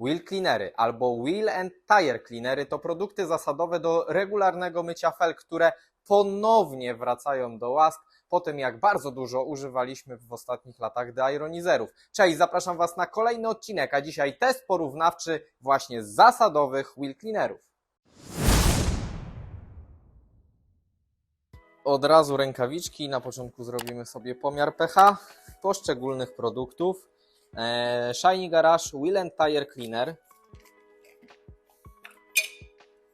Wheel cleanery albo wheel and tire cleanery to produkty zasadowe do regularnego mycia felg, które ponownie wracają do łask po tym, jak bardzo dużo używaliśmy w ostatnich latach deaeronizerów. Cześć, zapraszam Was na kolejny odcinek, a dzisiaj test porównawczy właśnie z zasadowych wheel cleanerów. Od razu rękawiczki, na początku zrobimy sobie pomiar pH poszczególnych produktów. Eee, Shiny Garage Wheel and Tire Cleaner.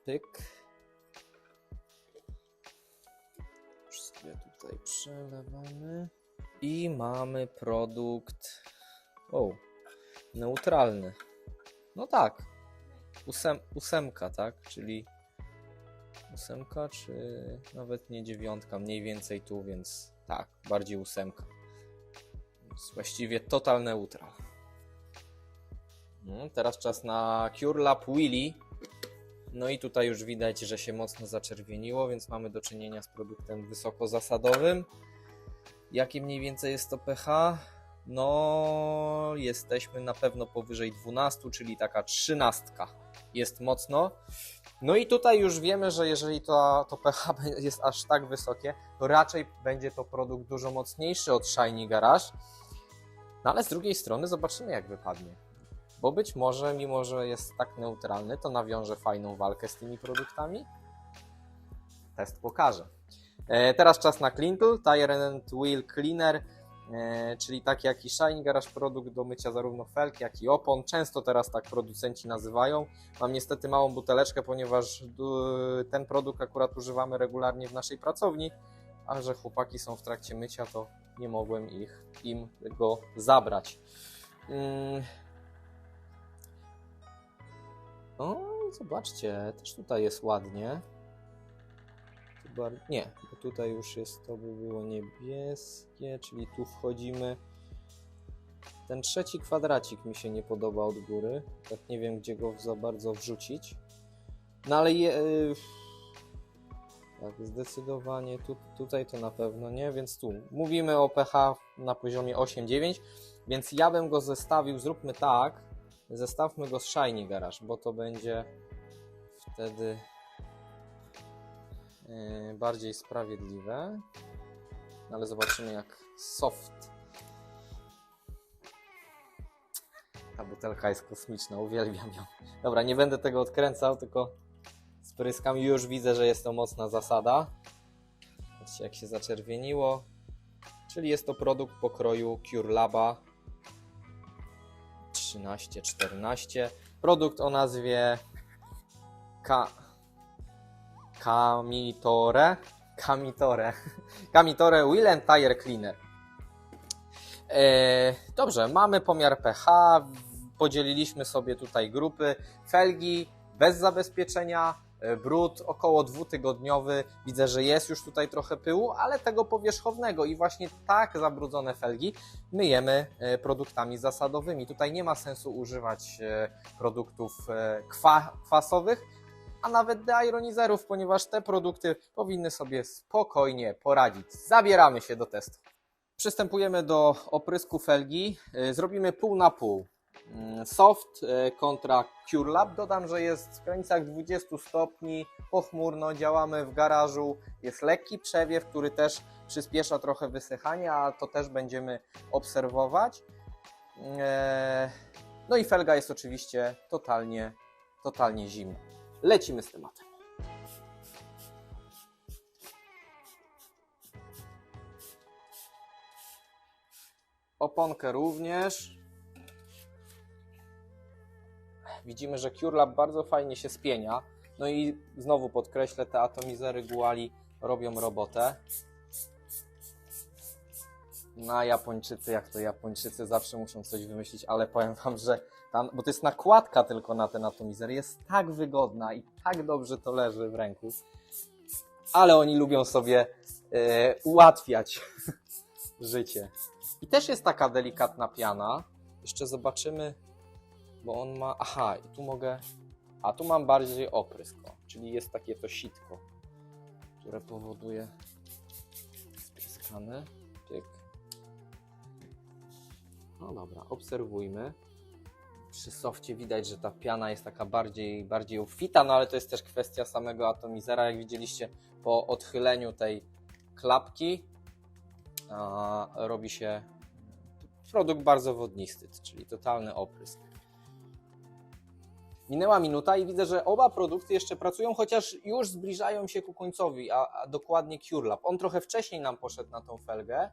Pyk. Sobie tutaj przelewamy. I mamy produkt. O, neutralny. No tak. Ósem, ósemka, tak? Czyli ósemka, czy nawet nie dziewiątka, mniej więcej tu, więc tak, bardziej ósemka. Więc właściwie total neutral. No, teraz czas na Cure Lab Willy. No i tutaj już widać, że się mocno zaczerwieniło, więc mamy do czynienia z produktem wysokozasadowym. Jakie mniej więcej jest to pH? No, jesteśmy na pewno powyżej 12, czyli taka trzynastka. Jest mocno. No i tutaj już wiemy, że jeżeli to, to pH jest aż tak wysokie, to raczej będzie to produkt dużo mocniejszy od Shiny Garage. No ale z drugiej strony zobaczymy jak wypadnie. Bo być może, mimo że jest tak neutralny, to nawiąże fajną walkę z tymi produktami. Test pokaże. E, teraz czas na Tire and Wheel Cleaner, e, czyli tak jak i Shiny Garage produkt do mycia zarówno felk, jak i opon. Często teraz tak producenci nazywają. Mam niestety małą buteleczkę, ponieważ ten produkt akurat używamy regularnie w naszej pracowni, a że chłopaki są w trakcie mycia, to nie mogłem ich im go zabrać. Mm. O, zobaczcie, też tutaj jest ładnie. Nie, bo tutaj już jest, to by było niebieskie, czyli tu wchodzimy. Ten trzeci kwadracik mi się nie podoba od góry. Tak nie wiem, gdzie go za bardzo wrzucić. No ale je, y, tak, zdecydowanie tu, tutaj to na pewno nie, więc tu mówimy o pH na poziomie 8-9, więc ja bym go zestawił, zróbmy tak, zestawmy go z Shiny Garage, bo to będzie wtedy yy, bardziej sprawiedliwe. No Ale zobaczymy jak soft. Ta butelka jest kosmiczna, uwielbiam ją. Dobra, nie będę tego odkręcał, tylko spryskam. Już widzę, że jest to mocna zasada. Zobaczcie, jak się zaczerwieniło. Czyli jest to produkt pokroju Cure Laba 13-14. Produkt o nazwie Ka... Kamitore. Kamitore. Kamitore Wheel and Tire Cleaner. E, dobrze, mamy pomiar pH. Podzieliliśmy sobie tutaj grupy. Felgi bez zabezpieczenia, brud około dwutygodniowy. Widzę, że jest już tutaj trochę pyłu, ale tego powierzchownego i właśnie tak zabrudzone felgi myjemy e, produktami zasadowymi. Tutaj nie ma sensu używać e, produktów e, kwa, kwasowych, a nawet deaeronizerów, ponieważ te produkty powinny sobie spokojnie poradzić. Zabieramy się do testu. Przystępujemy do oprysku felgi. E, Zrobimy pół na pół. Mm, Soft e, kontra Cure Lab. Dodam, że jest w granicach 20 stopni, pochmurno, działamy w garażu. Jest lekki przewiew, który też przyspiesza trochę wysychanie, a to też będziemy obserwować. E, No i felga jest oczywiście totalnie, totalnie zimna. Lecimy z tematem. Oponkę również. Widzimy, że CureLab bardzo fajnie się spienia. No i znowu podkreślę, te atomizery Guali robią robotę. Na Japończycy, jak to Japończycy zawsze muszą coś wymyślić, ale powiem wam, że bo to jest nakładka tylko na ten atomizer, jest tak wygodna i tak dobrze to leży w ręku. Ale oni lubią sobie e, ułatwiać życie. I też jest taka delikatna piana. Jeszcze zobaczymy, bo on ma. Aha, i tu mogę. A tu mam bardziej oprysk, o, czyli jest takie to sitko, które powoduje spryskane. Tyk. No dobra, obserwujmy. przy softie widać, że ta piana jest taka bardziej, bardziej obfita, no ale to jest też kwestia samego atomizera. Jak widzieliście, po odchyleniu tej klapki a, robi się produkt bardzo wodnisty, czyli totalny oprysk. Minęła minuta i widzę, że oba produkty jeszcze pracują, chociaż już zbliżają się ku końcowi, a, a dokładnie CureLab. On trochę wcześniej nam poszedł na tą felgę.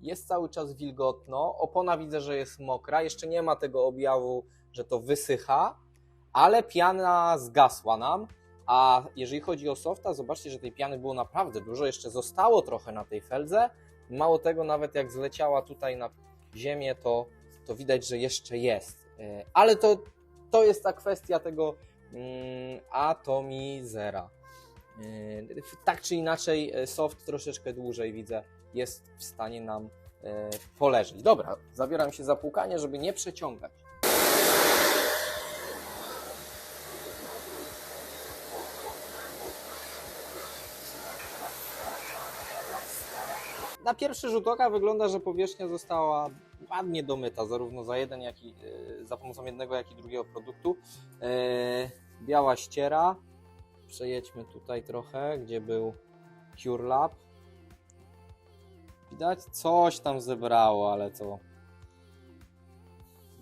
Jest cały czas wilgotno. Opona widzę, że jest mokra. Jeszcze nie ma tego objawu, że to wysycha, ale piana zgasła nam. A jeżeli chodzi o softa, zobaczcie, że tej piany było naprawdę dużo. Jeszcze zostało trochę na tej feldze. Mało tego, nawet jak zleciała tutaj na ziemię, to, to widać, że jeszcze jest. E, Ale to, to jest ta kwestia tego mm, atomizera. Yy, Tak czy inaczej, e, soft troszeczkę dłużej widzę, jest w stanie nam e, poleżeć. Dobra, zabieram się za płukanie, żeby nie przeciągać. Na pierwszy rzut oka wygląda, że powierzchnia została ładnie domyta, zarówno za jeden, jak i e, za pomocą jednego, jak i drugiego produktu. E, Biała ściera. Przejedźmy tutaj trochę, gdzie był Cure Lab. Widać? Coś tam zebrało, ale to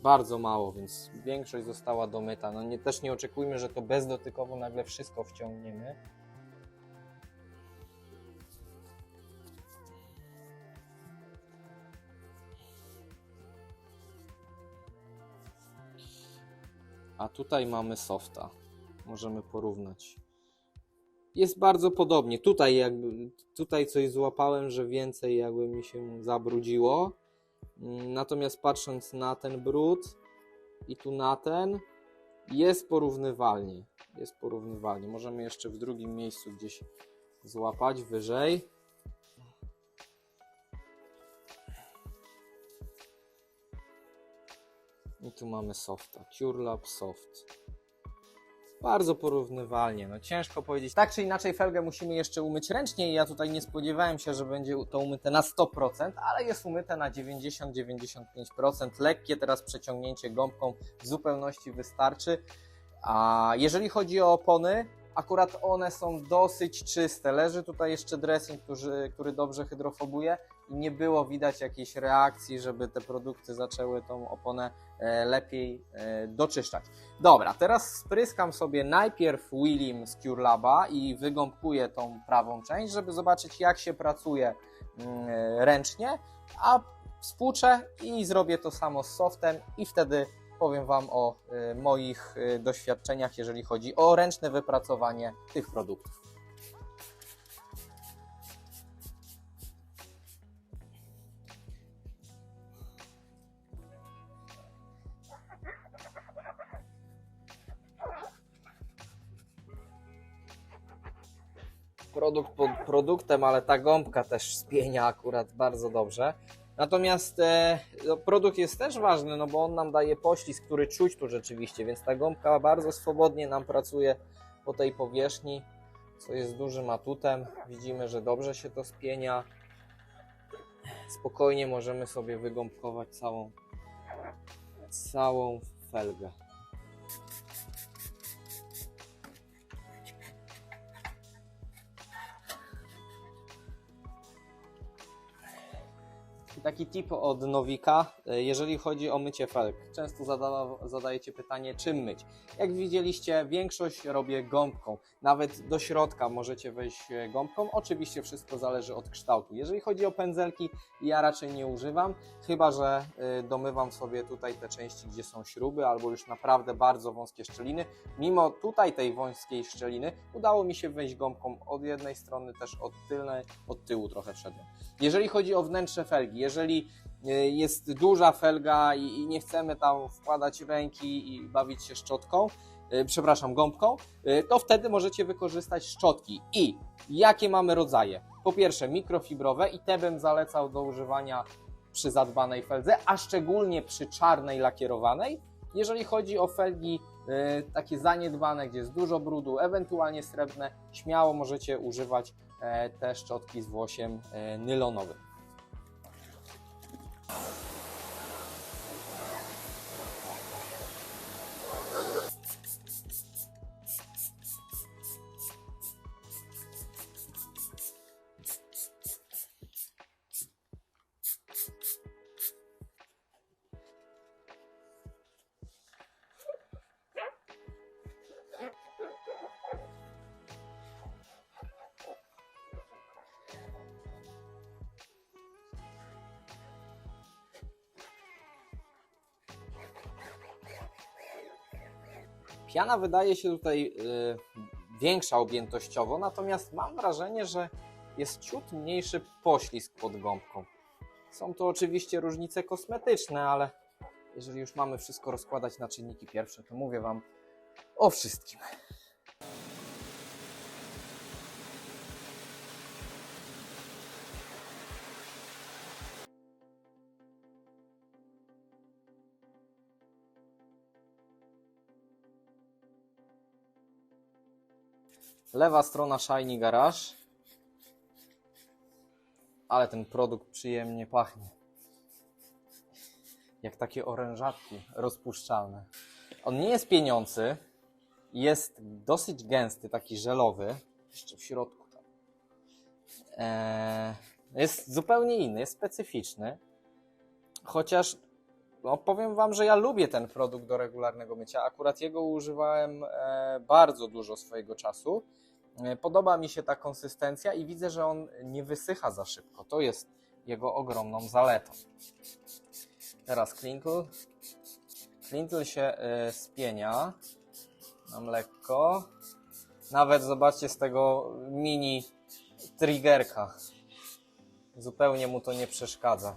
bardzo mało, więc większość została domyta. No nie, też nie oczekujmy, że to bezdotykowo nagle wszystko wciągniemy. A tutaj mamy softa. Możemy porównać. Jest bardzo podobnie. Tutaj jakby tutaj coś złapałem, że więcej jakby mi się zabrudziło. Mm, Natomiast patrząc na ten brud i tu na ten, jest porównywalnie. Jest porównywalnie. Możemy jeszcze w drugim miejscu gdzieś złapać wyżej. Tu mamy softa. CureLab Soft. Bardzo porównywalnie, no ciężko powiedzieć. Tak czy inaczej felgę musimy jeszcze umyć ręcznie ja tutaj nie spodziewałem się, że będzie to umyte na 100%, ale jest umyte na 90-95%. Lekkie teraz przeciągnięcie gąbką w zupełności wystarczy. A jeżeli chodzi o opony, akurat one są dosyć czyste. Leży tutaj jeszcze dressing, który, który dobrze hydrofobuje i nie było widać jakiejś reakcji, żeby te produkty zaczęły tą oponę e, lepiej e, doczyszczać. Dobra, teraz spryskam sobie najpierw Willim z CureLaba i wygąbkuję tą prawą część, żeby zobaczyć jak się pracuje mm, e, ręcznie, a spłuczę i zrobię to samo z softem i wtedy powiem Wam o e, moich e, doświadczeniach, jeżeli chodzi o ręczne wypracowanie tych produktów. produkt pod produktem, ale ta gąbka też spienia akurat bardzo dobrze. Natomiast e, no, produkt jest też ważny, no bo on nam daje poślizg, który czuć tu rzeczywiście, więc ta gąbka bardzo swobodnie nam pracuje po tej powierzchni, co jest dużym atutem. Widzimy, że dobrze się to spienia. Spokojnie możemy sobie wygąbkować całą, całą felgę. Taki tip od Nowika, e, jeżeli chodzi o mycie felg. Często zada, zadajecie pytanie, czym myć. Jak widzieliście, większość robię gąbką. Nawet do środka możecie wejść e, gąbką. Oczywiście wszystko zależy od kształtu. Jeżeli chodzi o pędzelki, ja raczej nie używam, chyba że e, domywam sobie tutaj te części, gdzie są śruby, albo już naprawdę bardzo wąskie szczeliny. Mimo tutaj tej wąskiej szczeliny, udało mi się wejść gąbką od jednej strony, też od tylnej, od tyłu trochę wszedłem. Jeżeli chodzi o wnętrze felgi, jeżeli jest duża felga i, nie chcemy tam wkładać ręki i bawić się szczotką, e, przepraszam, gąbką, e, to wtedy możecie wykorzystać szczotki. I jakie mamy rodzaje? Po pierwsze mikrofibrowe i te bym zalecał do używania przy zadbanej feldze, a szczególnie przy czarnej lakierowanej. Jeżeli chodzi o felgi e, takie zaniedbane, gdzie jest dużo brudu, ewentualnie srebrne, śmiało możecie używać e, te szczotki z włosiem e, nylonowym. Piana wydaje się tutaj y, większa objętościowo, natomiast mam wrażenie, że jest ciut mniejszy poślizg pod gąbką. Są to oczywiście różnice kosmetyczne, ale jeżeli już mamy wszystko rozkładać na czynniki pierwsze, to mówię Wam o wszystkim. Lewa strona Shiny Garage. Ale ten produkt przyjemnie pachnie. Jak takie orężatki rozpuszczalne. On nie jest pieniący. Jest dosyć gęsty, taki żelowy. Jeszcze w środku. tam. Eee, jest zupełnie inny, jest specyficzny. Chociaż no, powiem Wam, że ja lubię ten produkt do regularnego mycia. Akurat jego używałem e, bardzo dużo swojego czasu. E, Podoba mi się ta konsystencja i widzę, że on nie wysycha za szybko. To jest jego ogromną zaletą. Teraz Klinkle. Klinkle się e, spienia nam lekko. Nawet zobaczcie z tego mini triggerka. Zupełnie mu to nie przeszkadza.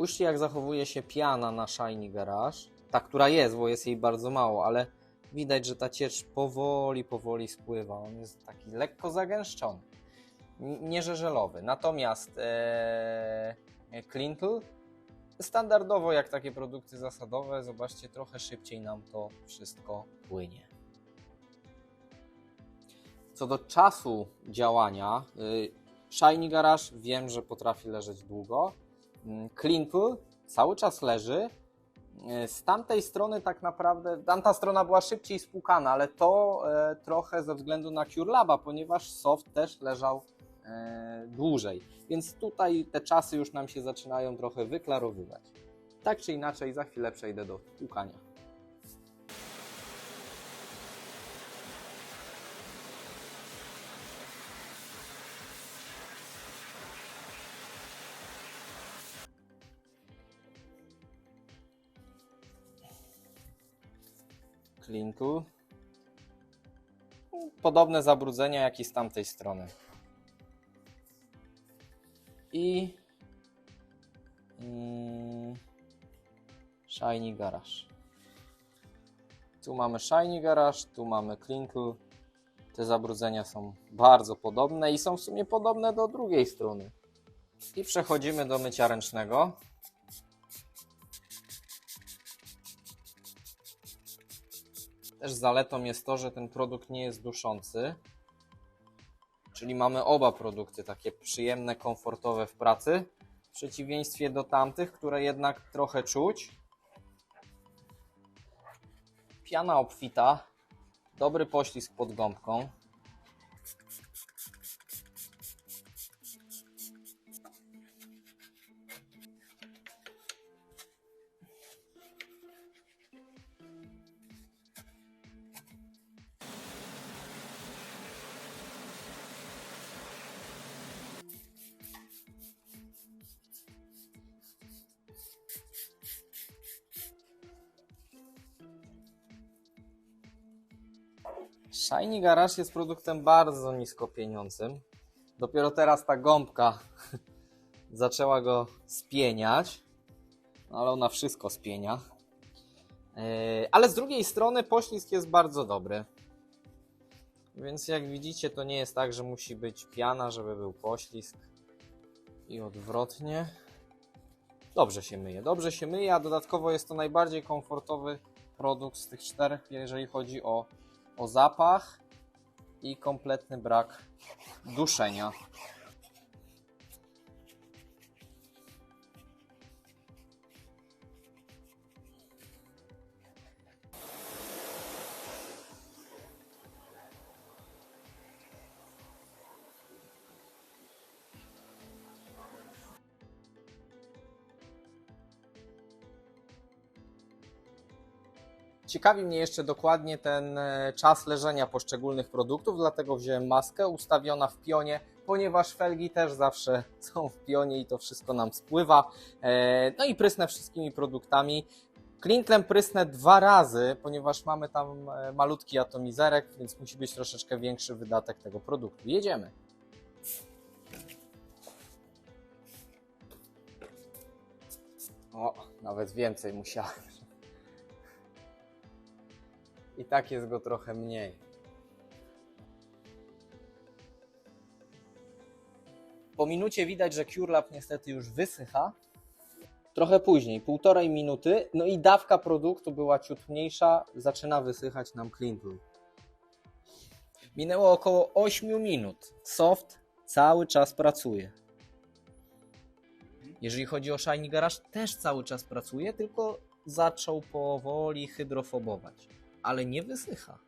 Spójrzcie, jak zachowuje się piana na Shiny Garage. Ta, która jest, bo jest jej bardzo mało, ale widać, że ta ciecz powoli, powoli spływa. On jest taki lekko zagęszczony. N- Nie że żelowy. Natomiast ee, Clintle standardowo, jak takie produkty zasadowe, zobaczcie, trochę szybciej nam to wszystko płynie. Co do czasu działania, y, Shiny Garage wiem, że potrafi leżeć długo. Clintle cały czas leży. E, Z tamtej strony tak naprawdę, tamta strona była szybciej spłukana, ale to e, trochę ze względu na Cure ponieważ soft też leżał e, dłużej. Więc tutaj te czasy już nam się zaczynają trochę wyklarowywać. Tak czy inaczej, za chwilę przejdę do płukania. Klinkle. Podobne zabrudzenia jak i z tamtej strony. I mm, Shiny Garage. Tu mamy Shiny Garage, tu mamy Klinkle. Te zabrudzenia są bardzo podobne i są w sumie podobne do drugiej strony. I przechodzimy do mycia ręcznego. Też zaletą jest to, że ten produkt nie jest duszący. Czyli mamy oba produkty takie przyjemne, komfortowe w pracy. W przeciwieństwie do tamtych, które jednak trochę czuć. Piana obfita. Dobry poślizg pod gąbką. Shiny Garage jest produktem bardzo nisko pieniądzym. Dopiero teraz ta gąbka zaczęła go spieniać, No, ale ona wszystko spienia. Yy, Ale z drugiej strony poślizg jest bardzo dobry. Więc jak widzicie, to nie jest tak, że musi być piana, żeby był poślizg. I odwrotnie. Dobrze się myje, dobrze się myje, a dodatkowo jest to najbardziej komfortowy produkt z tych czterech, jeżeli chodzi o o zapach i kompletny brak duszenia. Ciekawi mnie jeszcze dokładnie ten e, czas leżenia poszczególnych produktów, dlatego wziąłem maskę ustawiona w pionie, ponieważ felgi też zawsze są w pionie i to wszystko nam spływa. E, No i prysnę wszystkimi produktami. Clintlem prysnę dwa razy, ponieważ mamy tam e, malutki atomizerek, więc musi być troszeczkę większy wydatek tego produktu. Jedziemy. O, nawet więcej musiałem. I tak jest go trochę mniej. Po minucie widać, że CureLab niestety już wysycha. Trochę później, półtorej minuty, no i dawka produktu była ciut mniejsza, zaczyna wysychać nam Clinton. Minęło około 8 minut. Soft cały czas pracuje. Jeżeli chodzi o Shiny Garage, też cały czas pracuje, tylko zaczął powoli hydrofobować, ale nie wysycha.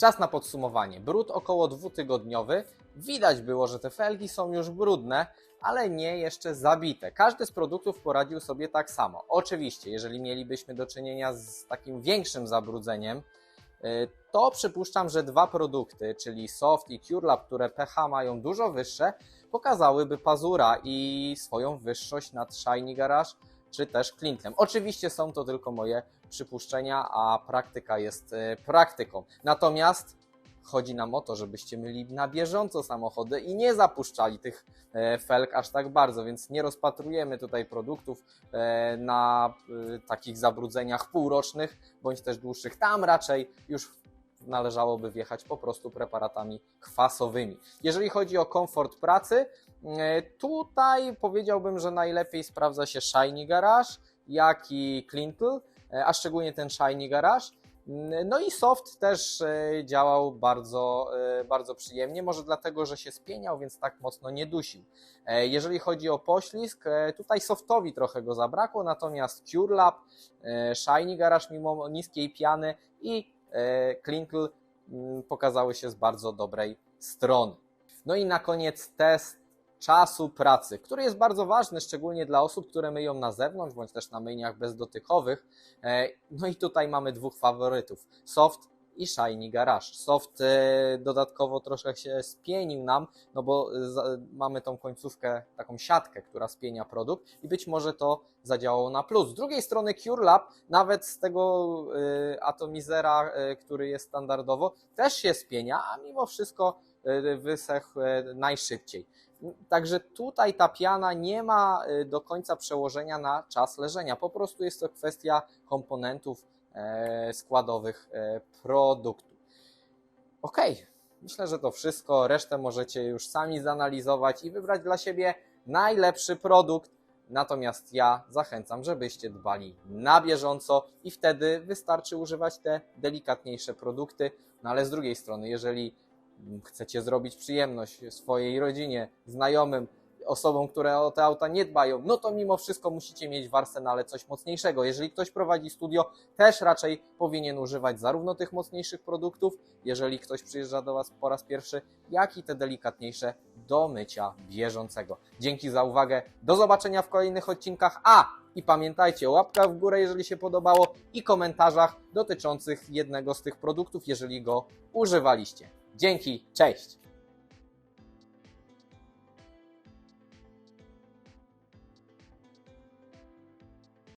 Czas na podsumowanie. Brud około dwutygodniowy. Widać było, że te felgi są już brudne, ale nie jeszcze zabite. Każdy z produktów poradził sobie tak samo. Oczywiście, jeżeli mielibyśmy do czynienia z takim większym zabrudzeniem, y, to przypuszczam, że dwa produkty, czyli Soft i CureLab, które pH mają dużo wyższe, pokazałyby pazura i swoją wyższość nad Shiny Garage czy też Clintlem. Oczywiście są to tylko moje przypuszczenia, a praktyka jest y, praktyką. Natomiast chodzi nam o to, żebyście myli na bieżąco samochody i nie zapuszczali tych e, felg aż tak bardzo, więc nie rozpatrujemy tutaj produktów e, na e, takich zabrudzeniach półrocznych bądź też dłuższych. Tam raczej już należałoby wjechać po prostu preparatami kwasowymi. Jeżeli chodzi o komfort pracy, e, tutaj powiedziałbym, że najlepiej sprawdza się Shiny Garage, jak i Clintle, e, a szczególnie ten Shiny Garage. No i soft też e, działał bardzo, e, bardzo przyjemnie, może dlatego, że się spieniał, więc tak mocno nie dusił. E, Jeżeli chodzi o poślizg, e, tutaj softowi trochę go zabrakło, natomiast CureLab, e, Shiny Garage mimo niskiej piany i e, Clinkle mm, pokazały się z bardzo dobrej strony. No i na koniec test czasu pracy, który jest bardzo ważny, szczególnie dla osób, które myją na zewnątrz, bądź też na myjniach bezdotykowych. E, No i tutaj mamy dwóch faworytów, Soft i Shiny Garage. Soft e, dodatkowo troszkę się spienił nam, no bo mamy tą końcówkę, taką siatkę, która spienia produkt i być może to zadziałało na plus. Z drugiej strony CureLab, nawet z tego e, atomizera, który jest standardowo, też się spienia, a mimo wszystko wysechł najszybciej. Także tutaj ta piana nie ma y, do końca przełożenia na czas leżenia. Po prostu jest to kwestia komponentów e, składowych e, produktu. Ok, myślę, że to wszystko. Resztę możecie już sami zanalizować i wybrać dla siebie najlepszy produkt. Natomiast ja zachęcam, żebyście dbali na bieżąco i wtedy wystarczy używać te delikatniejsze produkty. No ale z drugiej strony, jeżeli chcecie zrobić przyjemność swojej rodzinie, znajomym, osobom, które o te auta nie dbają, no to mimo wszystko musicie mieć w arsenale coś mocniejszego. Jeżeli ktoś prowadzi studio, też raczej powinien używać zarówno tych mocniejszych produktów, jeżeli ktoś przyjeżdża do Was po raz pierwszy, jak i te delikatniejsze do mycia bieżącego. Dzięki za uwagę, do zobaczenia w kolejnych odcinkach, a i pamiętajcie, łapka w górę, jeżeli się podobało i komentarzach dotyczących jednego z tych produktów, jeżeli go używaliście. Dzięki, cześć!